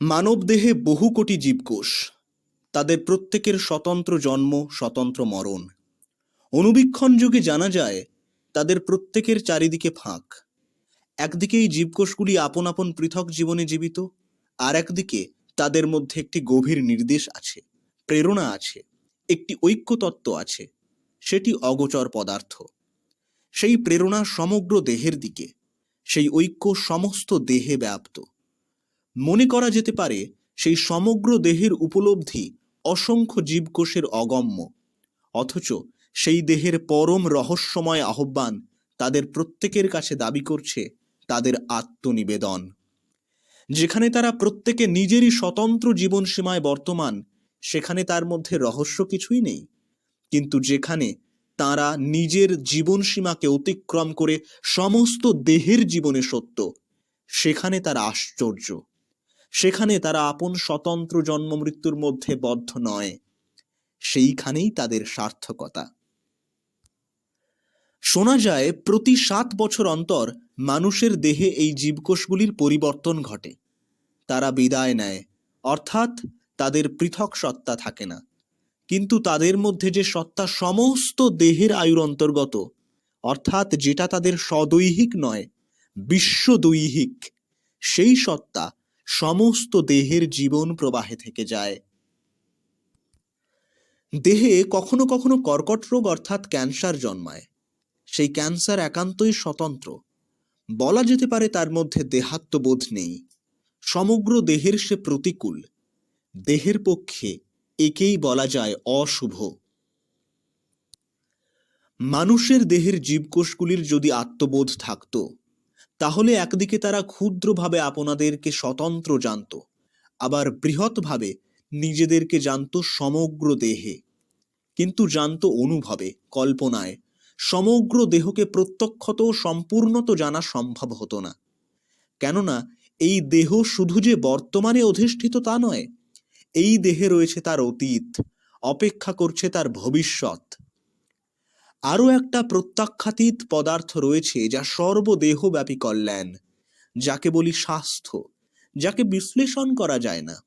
মানবদেহে বহু কোটি জীবকোষ। তাদের প্রত্যেকের স্বতন্ত্র জন্ম, স্বতন্ত্র মরণ। অনুবীক্ষণ যুগে জানা যায়, তাদের প্রত্যেকের চারিদিকে ফাঁক। একদিকে এই জীবকোষগুলি আপন আপন পৃথক জীবনে জীবিত, আর একদিকে তাদের মধ্যে একটি গভীর নির্দেশ আছে, প্রেরণা আছে, একটি ঐক্যতত্ত্ব আছে, সেটি অগোচর পদার্থ। সেই প্রেরণা সমগ্র দেহের দিকে, সেই ঐক্য সমস্ত দেহে ব্যাপ্ত। মনে করা যেতে পারে সেই সমগ্র দেহের উপলব্ধি অসংখ্য জীবকোষের অগম্য। অথচ সেই দেহের পরম রহস্যময় আহ্বান তাদের প্রত্যেকের কাছে দাবি করছে তাদের আত্মনিবেদন। যেখানে তারা প্রত্যেকে নিজেরই স্বতন্ত্র জীবনসীমায় বর্তমান, সেখানে তার মধ্যে রহস্য কিছুই নেই। কিন্তু যেখানে তারা নিজের জীবনসীমাকে অতিক্রম করে সমস্ত দেহের জীবনে সত্য, সেখানে তারা আশ্চর্য। সেখানে তারা আপন স্বতন্ত্র জন্ম মৃত্যুর মধ্যে বদ্ধ নয়। সেইখানেই তাদের সার্থকতা। শোনা যায়, প্রতি সাত বছর অন্তর মানুষের দেহে এই জীবকোষগুলির পরিবর্তন ঘটে। তারা বিদায় নেয়। অর্থাৎ তাদের পৃথক সত্তা থাকে না। কিন্তু তাদের মধ্যে যে সত্তা সমস্ত দেহের আয়ুর অন্তর্গত, অর্থাৎ যেটা তাদের সদৈহিক নয়, বিশ্বদৈহিক, সেই সত্তা সমস্ত দেহের জীবন প্রবাহে থেকে যায়। দেহে কখনো কখনো কর্কট রোগ অর্থাৎ ক্যান্সার জন্মায়। সেই ক্যান্সার একান্তই স্বতন্ত্র। বলা যেতে পারে তার মধ্যে দেহাত্মবোধ নেই। সমগ্র দেহের সে প্রতিকূল। দেহের পক্ষে একেই বলা যায় অশুভ। মানুষের দেহের জীবকোষগুলির যদি আত্মবোধ থাকত তাহলে একদিকে তারা ক্ষুদ্রভাবে আপনাদেরকে স্বতন্ত্র জানত, আবার বৃহৎভাবে নিজেদেরকে জানত সমগ্র দেহে। কিন্তু জানত অনুভবে, কল্পনায়। সমগ্র দেহকে প্রত্যক্ষত সম্পূর্ণত জানা সম্ভব হতো না। কেননা, এই দেহ শুধু যে বর্তমানে অধিষ্ঠিত তা নয়, এই দেহে রয়েছে তার অতীত, অপেক্ষা করছে তার ভবিষ্যৎ। আরও একটা প্রত্যাখ্যাতীত পদার্থ রয়েছে যা সর্বদেহব্যাপী কল্যাণ, যাকে বলি স্বাস্থ্য, যাকে বিশ্লেষণ করা যায় না।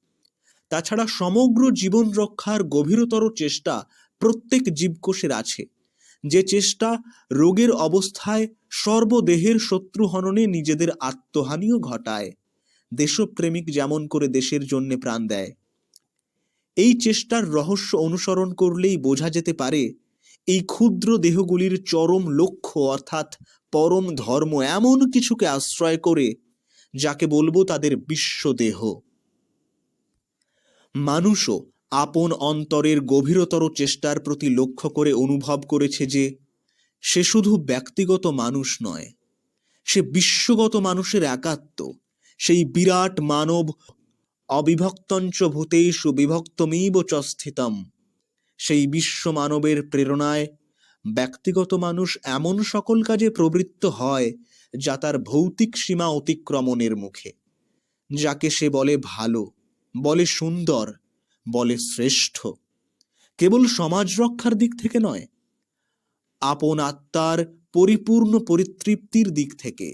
তাছাড়া সমগ্র জীবন রক্ষার গভীরতর চেষ্টা প্রত্যেক জীবকোষের আছে। যে চেষ্টা রোগের অবস্থায় সর্বদেহের শত্রু হননে নিজেদের আত্মহানিও ঘটায়, দেশপ্রেমিক যেমন করে দেশের জন্যে প্রাণ দেয়। এই চেষ্টার রহস্য অনুসরণ করলেই বোঝা যেতে পারে এই ক্ষুদ্র দেহগুলির চরম লক্ষ্য অর্থাৎ পরম ধর্ম এমন কিছুকে আশ্রয় করে, যাকে বলব তাদের বিশ্বদেহ। মানুষও আপন অন্তরের গভীরতর চেষ্টার প্রতি লক্ষ্য করে অনুভব করেছে যে, সে শুধু ব্যক্তিগত মানুষ নয়, সে বিশ্বগত মানুষের একাত্ম। সেই বিরাট মানব অবিভক্তঞ্চ ভূতেষু বিভক্তমিব চ স্থিতম সেই বিশ্ব মানবের প্রেরণায় ব্যক্তিগত মানুষ এমন সকল কাজে প্রবৃত্ত হয় যা তার ভৌতিক সীমা অতিক্রমণের মুখে। যাকে সে বলে ভালো, বলে সুন্দর, বলে শ্রেষ্ঠ। কেবল সমাজ রক্ষার দিক থেকে নয়, আপন আত্মার পরিপূর্ণ পরিতৃপ্তির দিক থেকে।